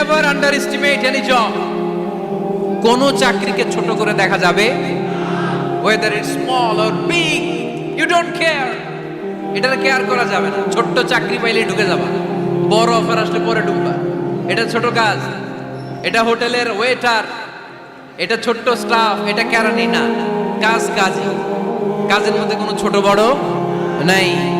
Never underestimate any job কোন চাকরিকে ছোট করে দেখা যাবে whether it small or big you don't care এটা কেয়ার করা যাবে না। ছোট্ট চাকরি পাইলে ঢুকে যাবা। বড় অফার আসলে পরে ঢুকবা। এটা ছোট কাজ। এটা হোটেলের ওয়েটার এটা ছোট্ট স্টাফ এটা কেরানি না। কাজ কাজই। কাজের মধ্যে কোনো ছোট বড় নাই।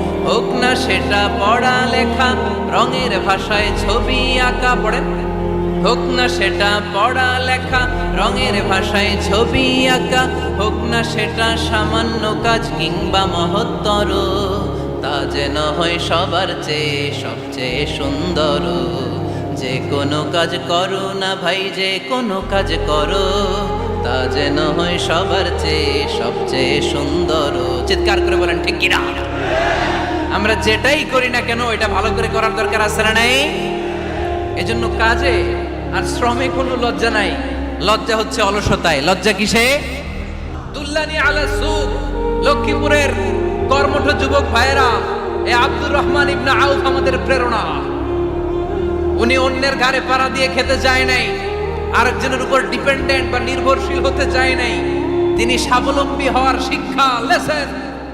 হোক না সেটা পড়া লেখা রঙের ভাষায় ছবি আঁকা পড়েন হোক না সেটা পড়া লেখা রঙের ভাষায় ছবি আঁকা। হোক না সেটা সামান্য কাজ কিংবা মহত্তর, তা যেন হয় সবার চেয়ে সবচেয়ে সুন্দর। যে কোনো কাজ করো না ভাই, যে কোনো কাজ করো, তা যেন হয় সবার চেয়ে সবচেয়ে সুন্দর। চিৎকার করে বলেন, ঠিক কিনা? আমরা যেটাই করি না কেন, এটা ভালো করে করার দরকার আছে না নাই? এজন্য কাজে আর শ্রমে কোনো লজ্জা নাই। লজ্জা হচ্ছে অলসতায়। লজ্জা কিসে? দুল্লানি আলা সুক লক্ষ্মীপুরের কর্মঠ যুবক ভাইয়েরা, এ আব্দুর রহমান ইবনা আউফ আমাদের প্রেরণা। উনি অন্যের ঘাড়ে পাড়া দিয়ে খেতে যায় নাই, আরেকজনের উপর ডিপেন্ডেন্ট বা নির্ভরশীল হতে চায় নাই। তিনি স্বাবলম্বী হওয়ার শিক্ষা, লেসেন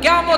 কেমন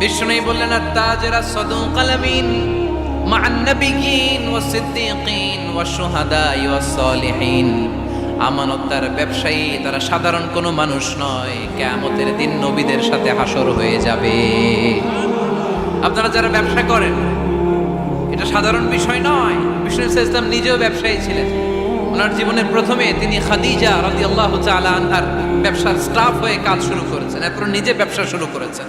বিষ্ণু বললেন তাজরা সদুম কালামিন মান্নবিগিন ও সিদ্দিকিন ও সুহাদাই ও সলিহীন। আমানতার ব্যবসায়ী, তারা সাধারণ কোনো মানুষ নয় কেমতের দিন নবীদের সাথে হাসর হয়ে যাবে। আপনারা যারা ব্যবসা করেন, এটা সাধারণ বিষয় নয় বিষ্ণু ইসলাম নিজেও ব্যবসায়ী ছিলেন। ওনার জীবনের প্রথমে তিনি খাদিজা রতি আল্লাহ আনহার ব্যবসার স্টাফ হয়ে কাজ শুরু করেছেন, এরপর নিজে ব্যবসা শুরু করেছেন।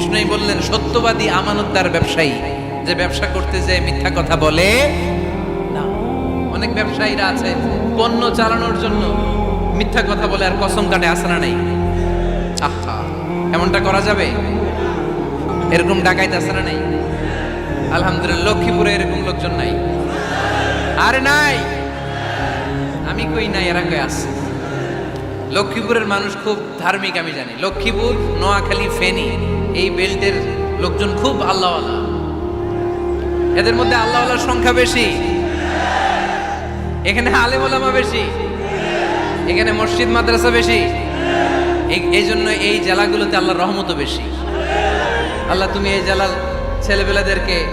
বিষ্ণুই বললেন, সত্যবাদী আমানতদার ব্যবসায়ী যে ব্যবসা করতে যে মিথ্যা কথা বলে না। অনেক ব্যবসায়ীরা আছে, পণ্য চালানোর জন্য মিথ্যা কথা বলে, আর কসম কাটে আসরা নাই। আহা, এমনটা করা যাবে? এরকম ডাকাইতে আসরা নাই। আলহামদুলিল্লাহ, লক্ষ্মীপুরে এরকম লোকজন নাই। আরে নাই। আমি কই নাই, এরা কই আছে? লক্ষ্মীপুরের মানুষ খুব ধার্মিক, আমি জানি। লক্ষ্মীপুর, নোয়াখালী, ফেনী। এই বেল্টের লোকজন খুব আল্লাহওয়ালা। এদের মধ্যে আল্লাহওয়ালার সংখ্যা বেশি। এখানে আলেম ওলামা বেশি। এখানে মসজিদ, মাদ্রাসা বেশি। এই- জন্য এই জেলাগুলোতে আল্লাহর রহমতও বেশি। আল্লাহ, তুমি এই জেলার ছেলেবেলাদেরকে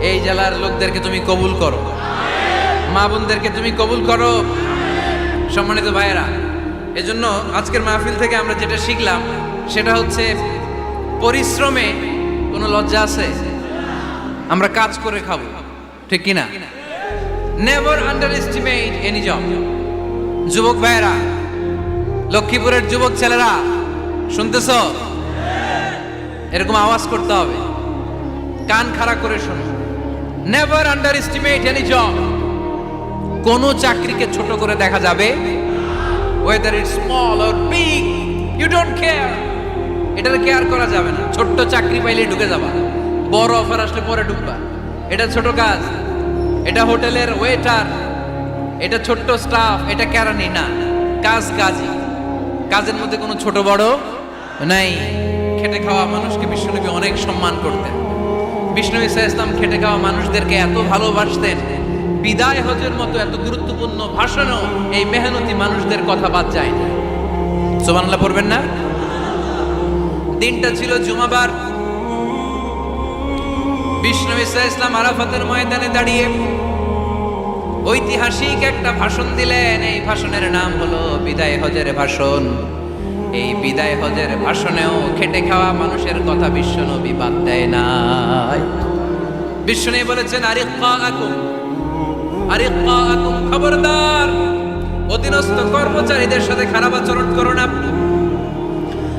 এই জেলার লোকদেরকে তুমি কবুল করো। মা বোনদেরকে তুমি কবুল করো। সম্মানিত ভাইয়েরা, এজন্য আজকের মাহফিল থেকে আমরা যেটা শিখলাম, সেটা হচ্ছে পরিশ্রমে কোনো লজ্জা আছে? আমরা কাজ করে খাব। ঠিক কিনা? Never underestimate any job যুবক ভাইয়েরা, লক্ষ্মীপুরের যুবক ছেলেরা, শুনতেছ? এরকম আওয়াজ করতে হবে। কান খাড়া করে শোনো। Never underestimate any job কোনো চাকরিকে ছোট করে দেখা যাবে? Whether it small or big you don't care এটার কেয়ার করা যাবে না। ছোট্ট চাকরি পাইলে ঢুকে যাবা। বড় অফার আসলে পরে ঢুকবা। এটা ছোট কাজ। এটা হোটেলের ওয়েটার এটা ছোট্ট স্টাফ এটা কেরানি না, কাজ কাজই। কাজের মধ্যে কোনো ছোট বড় নাই। খেটে খাওয়া মানুষকে বিশ্বনবী অনেক সম্মান করতেন। বিষ্ণবী ইসা ইসলাম খেটে খাওয়া মানুষদেরকে এত ভালোবাসতেন। বিদায় হজের মতো এত গুরুত্বপূর্ণ ভাষণও এই মেহনতি মানুষদের কথা বাদ যায় না। সোমানাল্লাহ পড়বেন না? দিনটা ছিল জুমাবার। বিষ্ণু ইসা ইসলাম আরাফাতের ময়দানে দাঁড়িয়ে ঐতিহাসিক একটা ভাষণ দিলেন। এই ভাষণের নাম হলো বিদায় হজের ভাষণ। এই বিদায় হজের ভাষণেও খেটে খাওয়া মানুষের কথা বিশ্বনবী বাদ দেয় নাই। বিশ্বনবী বলেছেন আরে আকুম আকুম, খবরদার। অধীনস্থ কর্মচারীদের সাথে খারাপ আচরণ করো না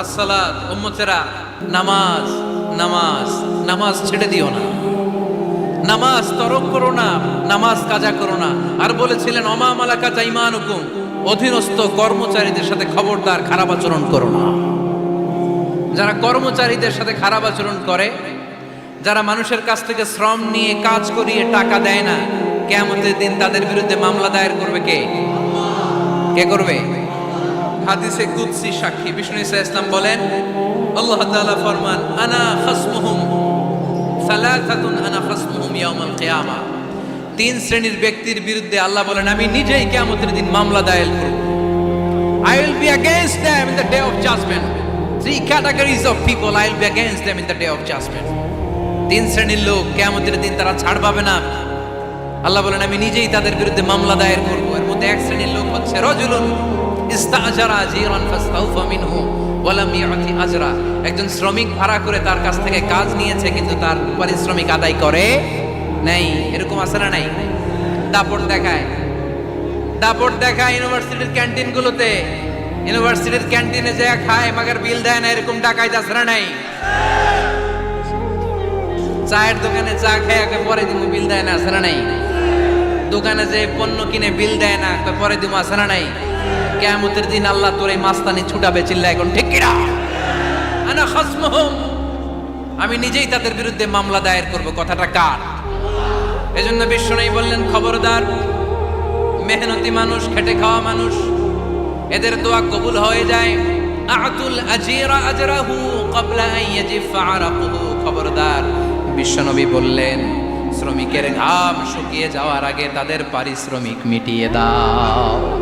আসসালাত উম্মতেরা, নামাজ নামাজ নামাজ ছেড়ে দিও না। নামাজ তরক করো না, নামাজ কাজা করো না। আর বলেছিলেন, অমা মালাকা চাইমান হুকুম অধীনস্থ কর্মচারীদের সাথে খবরদার খারাপ আচরণ করো না। যারা কর্মচারীদের সাথে খারাপ আচরণ করে, যারা মানুষের কাছ থেকে শ্রম নিয়ে কাজ করিয়ে টাকা দেয় না কেমতের দিন তাদের বিরুদ্ধে মামলা দায়ের করবে কে? কে করবে? হাদিসে কুদসি সাক্ষী। বিষ্ণু ইসা ইসলাম বলেন, আল্লাহ তাআলা ফরমান, আনা খাসমুহুম সালাসাতুন আনা খাসমুহুম ইয়াউমাল কিয়ামা। তিন শ্রেণির ব্যক্তির বিরুদ্ধে আল্লাহ বলেন, আমি নিজেই কিয়ামতের দিন মামলা দায়ের করব। I will be against them in the day of judgment. Three categories of people, I will be against them in the day of judgment. তিন শ্রেণির লোক, কিয়ামতের দিন তারা ছাড় পাবে না। আল্লাহ বলেন, আমি নিজেই তাদের বিরুদ্ধে মামলা দায়ের করব। এর মধ্যে এক শ্রেণির লোক হচ্ছে রজুলুন। ইস্তাজারা ফাস্তাউফা মিনহু ওয়ালাম ইয়াতি আজরা। একজন শ্রমিক ভাড়া করে তার কাছ থেকে কাজ নিয়েছে, কিন্তু তার পারিশ্রমিক আদায় করে নাই। এরকম আছে না নাই? দাপট দেখায়। দাপট দেখায় ইউনিভার্সিটির ক্যান্টিনগুলোতে। ইউনিভার্সিটির ক্যান্টিনে যে খায়, মাগার বিল দেয় না, এরকম ডাকাইতে আছে না নাই? চায়ের দোকানে চা খেয়ে পরে দিমু বিল দেয় না, আছে না নাই? দোকানে যে পণ্য কিনে বিল দেয় না পরে দিমু আছে না নাই? কেয়ামতের দিন আল্লাহ তোর এই মাস্তানি ছুটাবে চিল্লা এখন, ঠিক আমি নিজেই তাদের বিরুদ্ধে মামলা দায়ের করব। কথাটা কার? এজন্য বিশ্বনবী বললেন, খবরদার, মেহনতি মানুষ, খেটে খাওয়া মানুষ, এদের দোয়া কবুল হয়ে যায়। আতুল আজিরা খবরদার, বিশ্বনবী বললেন, শ্রমিকের ঘাম শুকিয়ে যাওয়ার আগে তাদের পারিশ্রমিক মিটিয়ে দাও।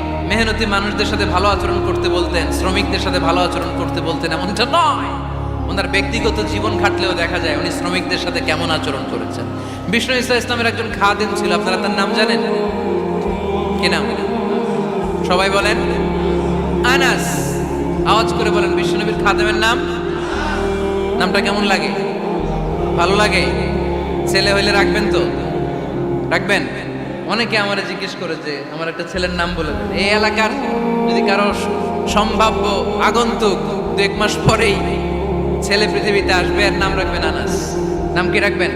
মেহনতি মানুষদের সাথে ভালো আচরণ করতে বলতেন, শ্রমিকদের সাথে ভালো আচরণ করতে বলতেন এমনটা নয়। ওনার ব্যক্তিগত জীবন খাটলেও দেখা যায় উনি শ্রমিকদের সাথে কেমন আচরণ করেছেন। বিষ্ণু ইসা ইসলামের একজন খাদেম ছিল, আপনারা তার নাম জানেন? কি নাম? সবাই বলেন? আনাস। আওয়াজ করে বলেন বিশ্বনবীর খাদেমের নাম? নামটা কেমন লাগে? ভালো লাগে? ছেলে হইলে রাখবেন তো? রাখবেন? অনেকে আমার জিজ্ঞেস করে যে, আমার একটা ছেলের নাম বলে দেন। এই এলাকার যদি কারও সম্ভাব্য আগন্তুক দু এক মাস পরেই ছেলে পৃথিবীতে আসবে, এর নাম রাখবেন আনাস। নাম কি রাখবেন?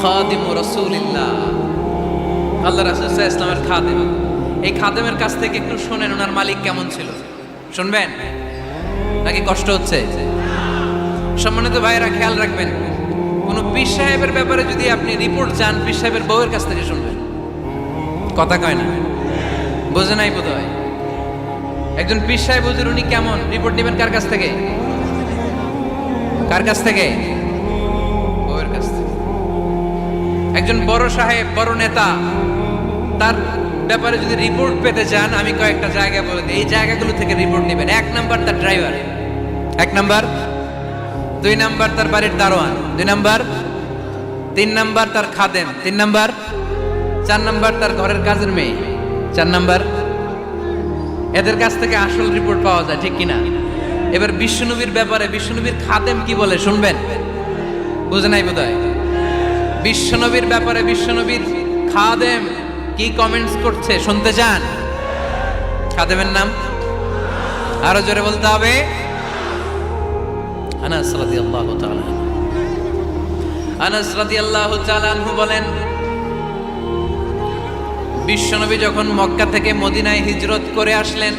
খাদিমু রসুলিল্লাহ। আল্লাহ রাসুল ইসলামের খাদেম। এই খাদেমের কাছ থেকে একটু শোনেন, ওনার মালিক কেমন ছিল? শুনবেন? নাকি কষ্ট হচ্ছে? সম্মানিত ভাইয়েরা, খেয়াল রাখবেন, কোন পীর সাহেবের ব্যাপারে যদি আপনি রিপোর্ট চান, পীর সাহেবের বউয়ের কাছ থেকে শুনবেন। কথা কয় না? বোঝে নাই বোধ হয় একজন পীর সাহেব হুজুর, উনি কেমন? রিপোর্ট নেবেন কার কাছ থেকে? কার কাছ থেকে? বউয়ের কাছ থেকে। একজন বড় সাহেব, বড় নেতা, তার ব্যাপারে যদি রিপোর্ট পেতে চান, আমি কয়েকটা জায়গা বলে দিই। এই জায়গাগুলো থেকে রিপোর্ট নেবেন। এক নাম্বার তার ড্রাইভার এক নাম্বার। দুই নাম্বার তার বাড়ির দারোয়ান। দুই নাম্বার। তিন নাম্বার তার খাদেম। তিন নাম্বার। চার নাম্বার তার ঘরের কাজের মেয়ে। চার নাম্বার, এদের কাছ থেকে আসল রিপোর্ট পাওয়া যায়, ঠিক কিনা? এবার বিশ্বনবীর ব্যাপারে, বিশ্বনবীর খাদেম কি বলে, শুনবেন? বুঝে নাই বোধ হয় বিশ্বনবীর ব্যাপারে বিশ্বনবীর খাদেম কি কমেন্টস করছে, শুনতে চান? খাদেমের নাম? আরও জোরে বলতে হবে। আনাস রাদিয়াল্লাহু তাআলা আনাস রাদিয়াল্লাহু তাআলা বলেন বিশ্বনবী যখন মক্কা থেকে মদিনায় হিজরত করে আসলেন,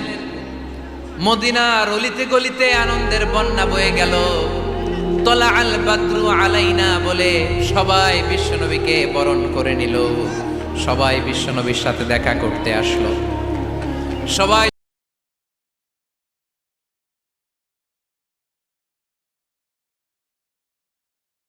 মদিনার অলিতে গলিতে আনন্দের বন্যা বয়ে গেল। তলা আল বাদ্রু আলাইনা বলে সবাই বিশ্বনবীকে বরণ করে নিল। সবাই বিশ্বনবীর সাথে দেখা করতে আসলো। সবাই